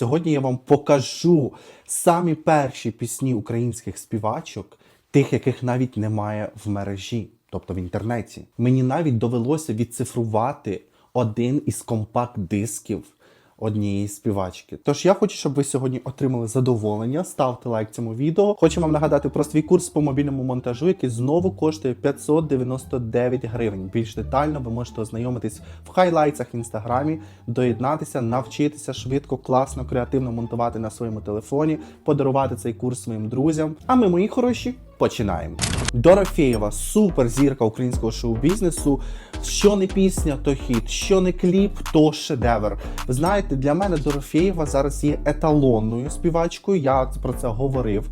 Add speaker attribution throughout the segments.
Speaker 1: Сьогодні я вам покажу самі перші пісні українських співачок, тих, яких навіть немає в мережі, тобто в інтернеті. Мені навіть довелося відцифрувати один із компакт-дисків однієї співачки. Тож я хочу, щоб ви сьогодні отримали задоволення. Ставте лайк цьому відео. Хочу вам нагадати про свій курс по мобільному монтажу, який знову коштує 599 гривень. Більш детально ви можете ознайомитись в хайлайтсах в інстаграмі, доєднатися, навчитися швидко, класно, креативно монтувати на своєму телефоні, подарувати цей курс своїм друзям. А ми, мої хороші, починаємо. Дорофєєва, суперзірка українського шоу-бізнесу. Що не пісня, то хіт, що не кліп, то шедевр. Ви знаєте, для мене Дорофєєва зараз є еталонною співачкою. Я про це говорив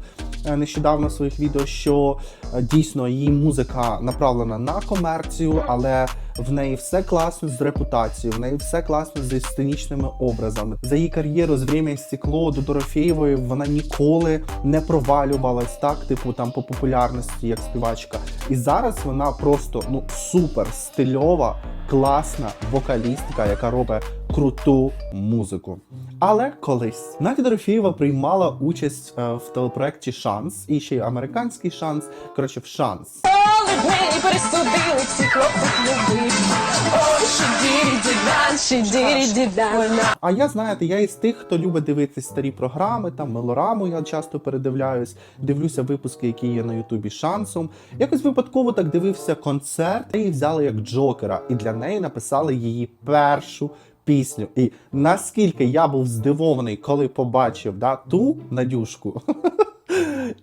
Speaker 1: е, нещодавно в своїх відео, що е, дійсно її музика направлена на комерцію, але в неї все класно з репутацією, в неї все класно зі сценічними образами. За її кар'єру з «Время і стекло до Дорофєєвої вона ніколи не провалювалась так, типу там по популярності як співачка. І зараз вона просто ну супер стильова, класна вокалістка, яка робить круту музику. Але колись Надя Дорофєєва приймала участь е, в телепроекті Шанс і ще й американський шанс. Коротше, в шанс.
Speaker 2: Коли дні пересудили всі кроки
Speaker 1: А я знаєте, я із тих, хто любить дивитися старі програми, там мелораму я часто передивляюсь, дивлюся випуски, які є на Ютубі шансом. Якось випадково так дивився концерт, її взяли як Джокера, і для неї написали її першу. Пісню, і наскільки я був здивований, коли побачив да, ту Надюшку,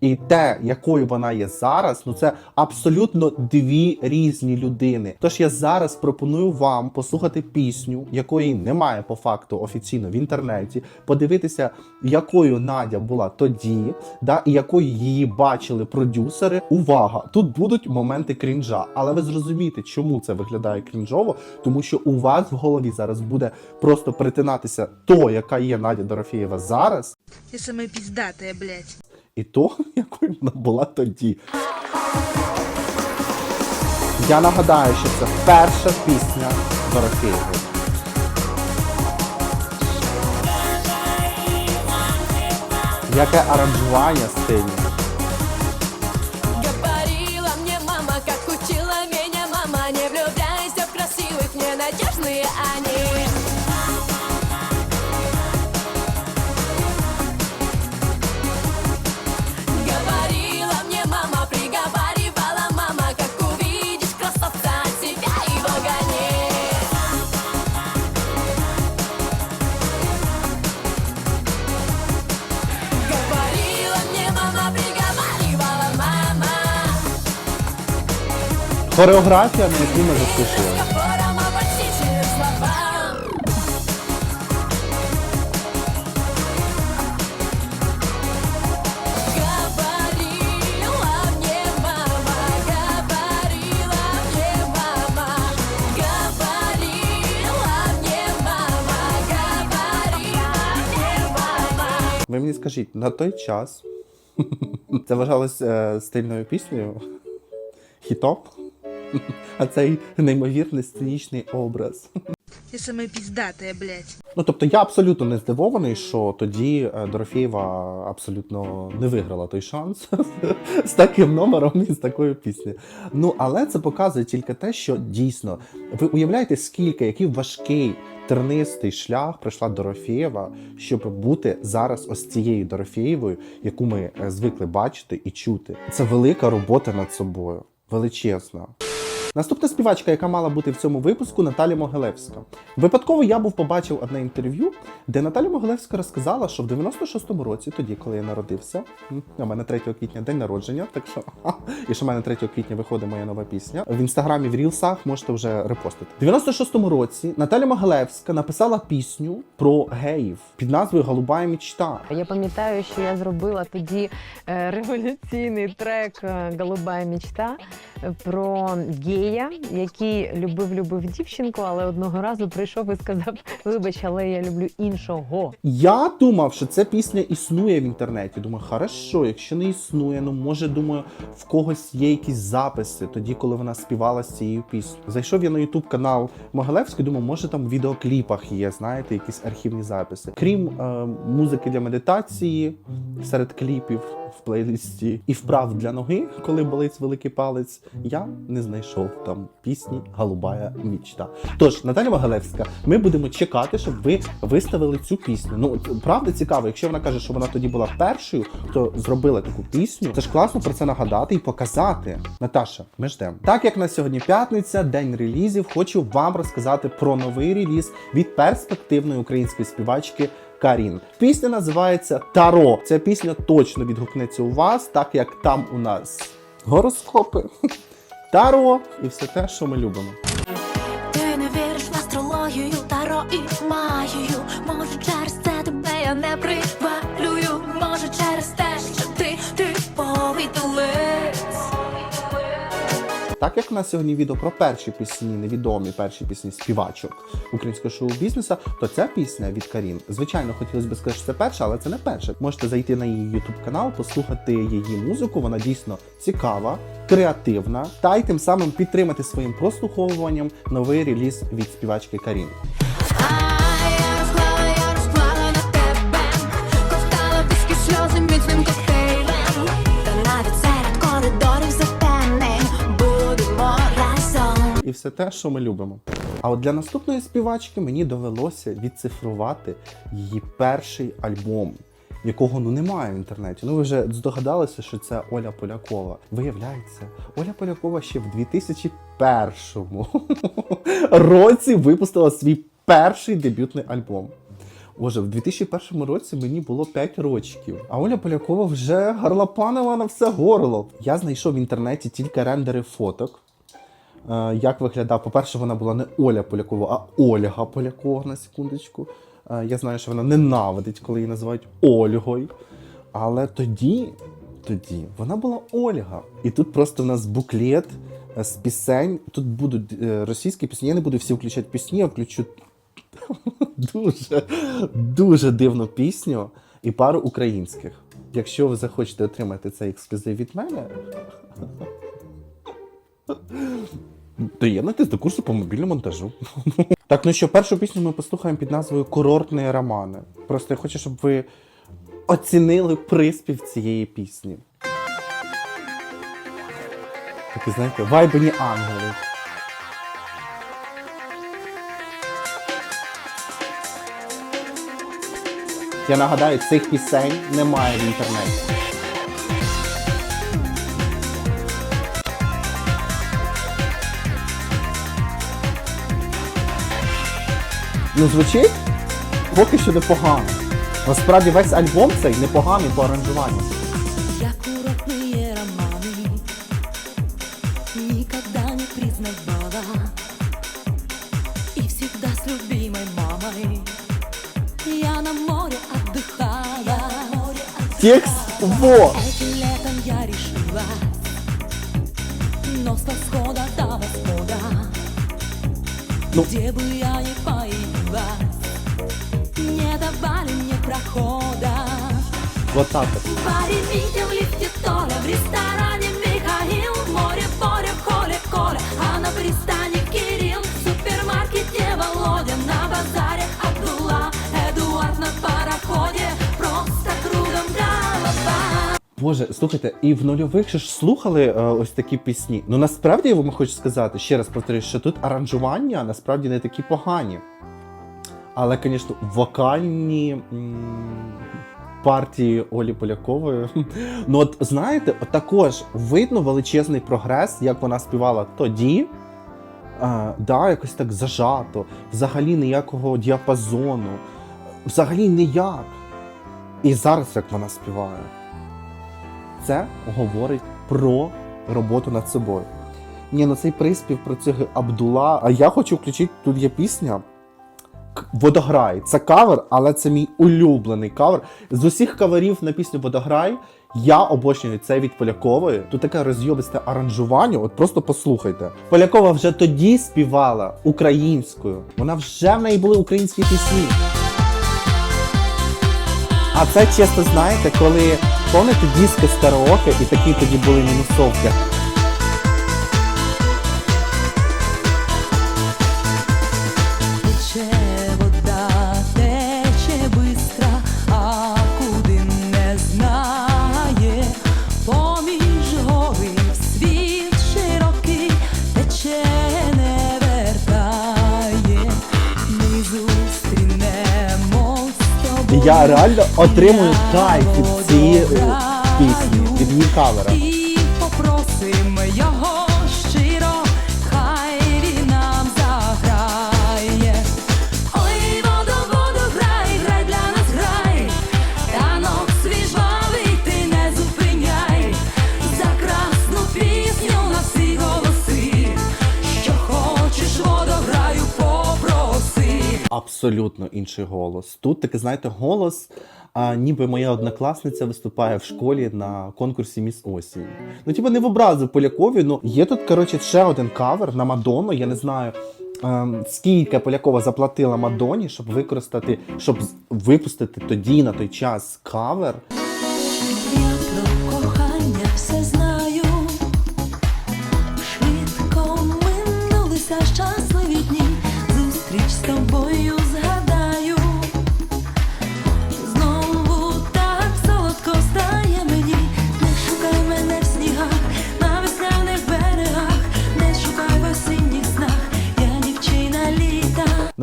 Speaker 1: і те, якою вона є зараз, ну це абсолютно дві різні людини. Тож я зараз пропоную вам послухати пісню, якої немає по факту офіційно в інтернеті, подивитися, якою Надя була тоді, да, і якою її бачили продюсери. Увага! Тут будуть моменти крінжа, але ви зрозумієте, чому це виглядає крінжово, тому що у вас в голові зараз буде просто перетинатися то, яка є Надя Дорофєєва зараз,
Speaker 3: Ты самая пиздатая, блядь.
Speaker 1: І то, якою вона була тоді. Я нагадаю, що це перша пісня Дорофєєвої. Яке аранжування стильне.
Speaker 2: Мне мама, говорила мне мама.
Speaker 1: Ви мені скажіть, на той час це вважалось е, стильною піснею? Хітоп? А цей неймовірний сценічний образ.
Speaker 3: Ты самая пиздатая, блядь.
Speaker 1: Ну тобто я абсолютно не здивований, що тоді е, Дорофєєва абсолютно не виграла той шанс з таким номером і з такою піснею. Ну але це показує тільки те, що дійсно ви уявляєте, скільки який важкий тернистий шлях пройшла Дорофєєва, щоб бути зараз ось цією Дорофєєвою, яку ми е, звикли бачити і чути. Це велика робота над собою, величезна. Наступна співачка, яка мала бути в цьому випуску, Наталя Могилевська. Випадково я був побачив одне інтерв'ю, де Наталя Могилевська розказала, що в 96-му році, тоді, коли я народився, у мене 3 квітня день народження, так що і що в мене 3 квітня виходить моя нова пісня. В інстаграмі в Рілсах можете вже репостити. В 96-му році Наталя Могилевська написала пісню про геїв під назвою Голубая мічта.
Speaker 4: Я пам'ятаю, що я зробила тоді е, революційний трек е, Голубая мічта про геїв гея, який любив любив дівчинку, але одного разу прийшов і сказав: Вибач, але я люблю іншого.
Speaker 1: Я думав, що ця пісня існує в інтернеті. Думаю, хорошо, якщо не існує, ну може, думаю, в когось є якісь записи тоді, коли вона співала з цією піснею. Зайшов я на ютуб канал Могилевської, думаю, може там в відеокліпах є, знаєте, якісь архівні записи. Крім е, музики для медитації серед кліпів в плейлисті і вправ для ноги, коли болить великий палець, я не знайшов там пісні Голубая мічта. Тож, Наталя Могилевська, ми будемо чекати, щоб ви виставили цю пісню. Ну правда цікаво, якщо вона каже, що вона тоді була першою, хто зробила таку пісню. Це ж класно про це нагадати і показати. Наташа, ми ждемо. Так як на сьогодні п'ятниця, день релізів, хочу вам розказати про новий реліз від перспективної української співачки. Карін. Пісня називається Таро. Ця пісня точно відгукнеться у вас, так як там у нас гороскопи, таро і все те, що ми любимо.
Speaker 2: Ти не віриш в астрологію, таро і магію. Може, через це тебе я не приваблюю.
Speaker 1: Так як у нас сьогодні відео про перші пісні, невідомі перші пісні співачок українського шоу-бізнесу, то ця пісня від Карін. Звичайно, хотілося б сказати, що це перша, але це не перша. Можете зайти на її YouTube канал, послухати її музику. Вона дійсно цікава, креативна, та й тим самим підтримати своїм прослуховуванням новий реліз від співачки Карін. І все те, що ми любимо. А от для наступної співачки мені довелося відцифрувати її перший альбом, якого ну немає в інтернеті. Ну ви вже здогадалися, що це Оля Полякова. Виявляється, Оля Полякова ще в 2001 році випустила свій перший дебютний альбом. Боже, в 2001 році мені було 5 рочків, а Оля Полякова вже гарлопанила на все горло. Я знайшов в інтернеті тільки рендери фоток. Е, як виглядав. По-перше, вона була не Оля Полякова, а Ольга Полякова на секундочку. Е, Я знаю, що вона ненавидить, коли її називають Ольгою. Але тоді, тоді вона була Ольга. І тут просто в нас буклет е, з пісень. Тут будуть російські пісні. Я не буду всі включати пісні, я включу дуже, дуже дивну пісню і пару українських. Якщо ви захочете отримати цей ексклюзив від мене, Доєднуйтесь до курсу по мобільному монтажу. Так, ну що, першу пісню ми послухаємо під назвою Курортні романи. Просто я хочу, щоб ви оцінили приспів цієї пісні. Такі, знаєте, вайбані ангели. Я нагадаю, цих пісень немає в інтернеті. Ну, звучить поки що непогано. Насправді весь альбом цей непоганий по аранжуванню.
Speaker 2: Я курортные романы Никогда не признавала И всегда с любимой мамой Я на море отдыхала
Speaker 1: Текст во!
Speaker 2: Этим летом я решила Но с восхода до восхода
Speaker 1: Ну.
Speaker 2: Где бы мне прохода
Speaker 1: Вот так.
Speaker 2: В баре Витя, в лифте Толя, в ресторане Михаил, море Боря, в Коля, а на пристани Кирилл, в супермаркете Володя, на базаре Абдулла, Эдуард на пароходе, просто кругом голова.
Speaker 1: Боже, слухайте, і в нульових ще ж слухали е, ось такі пісні. Ну насправді я вам хочу сказати, ще раз повторюю, що тут аранжування насправді не такі погані. Але, звісно, вокальні партії Олі Полякової. Ну, от знаєте, також видно величезний прогрес, як вона співала тоді. А, да, якось так зажато, взагалі ніякого діапазону, взагалі ніяк. І зараз як вона співає. Це говорить про роботу над собою. Ні, ну цей приспів про цього Абдула. А я хочу включити, тут є пісня Водограй. Це кавер, але це мій улюблений кавер. З усіх каверів на пісню Водограй я обожнюю це від Полякової. Тут таке розйобисте аранжування. От просто послухайте. Полякова вже тоді співала українською. Вона вже в неї були українські пісні. А це чесно знаєте, коли пам'ятаєте диски з і такі тоді були мінусовки. Я реально отримую кайф від цієї е, пісні, від її кавера. Абсолютно інший голос. Тут таке, знаєте, голос. А ніби моя однокласниця виступає в школі на конкурсі Міс Осінь. Ну, типу, не в образу Полякові. Ну є тут, коротше, ще один кавер на Мадонну. Я не знаю, ем, скільки Полякова заплатила Мадоні, щоб використати, щоб випустити тоді на той час кавер.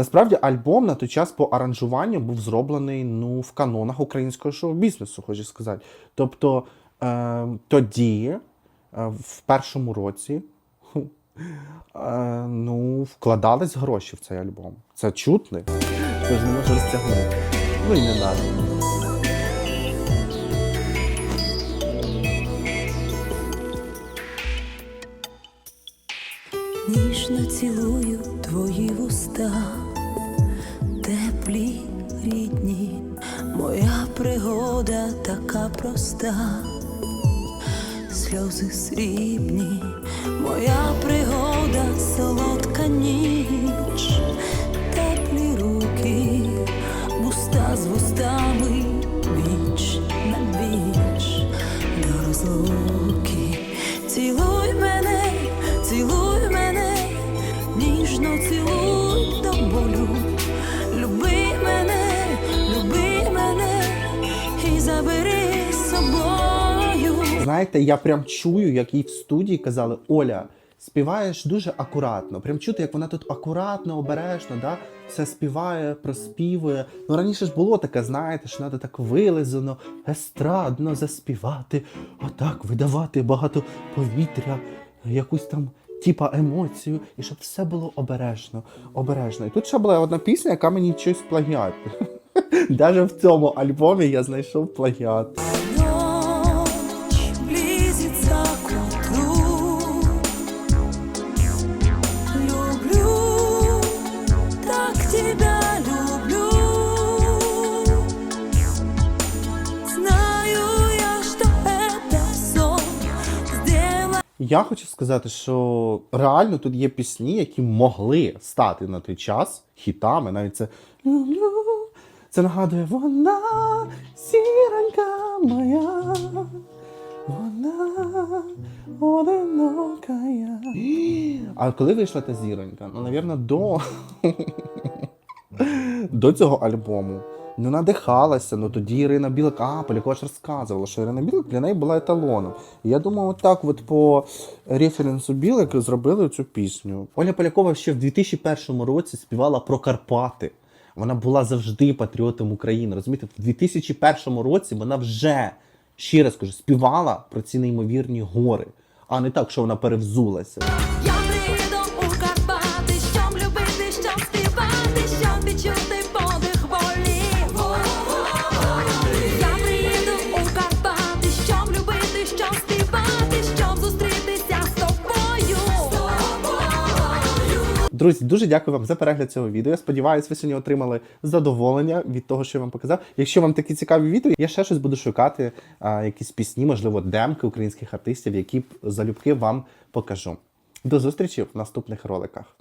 Speaker 1: Насправді альбом на той час по аранжуванню був зроблений ну, в канонах українського шоу-бізнесу, хочу сказати. Тобто е, тоді, е, в першому році, е, ну, вкладались гроші в цей альбом. Це чутно. Тож не можу розтягнути. Ну і не надо.
Speaker 2: Ніжно цілую твої вуста, така проста, сльози срібні, моя пригода, солодка ніч, теплі руки, вуста з вустами,
Speaker 1: Знаєте, я прям чую, як їй в студії казали: Оля, співаєш дуже акуратно. Прям чути, як вона тут акуратно, обережно, да? все співає, проспівує. Ну раніше ж було таке, знаєте, що треба так вилизано, естрадно заспівати, отак видавати багато повітря, якусь там. Типа емоцію, і щоб все було обережно, обережно. І тут ще була одна пісня, яка мені щось плагіат. Даже в цьому альбомі я знайшов плагіат.
Speaker 2: Я
Speaker 1: хочу сказати, що реально тут є пісні, які могли стати на той час хітами. Навіть це люблю. Це нагадує вона сіранька моя. Вона одинока я. А коли вийшла та зіронька? Ну, навірно, до, до цього альбому. Ну, надихалася. Ну тоді Ірина Білик, а Полякова ж розказувала, що Ірина Білик для неї була еталоном. І я думаю, отак, от по референсу Білик зробили цю пісню. Оля Полякова ще в 2001 році співала про Карпати. Вона була завжди патріотом України. Розумієте, в 2001 році вона вже ще раз кажу, співала про ці неймовірні гори, а не так, що вона перевзулася. Друзі, дуже дякую вам за перегляд цього відео. Я сподіваюся, ви сьогодні отримали задоволення від того, що я вам показав. Якщо вам такі цікаві відео, я ще щось буду шукати, а, якісь пісні, можливо, демки українських артистів, які залюбки вам покажу. До зустрічі в наступних роликах.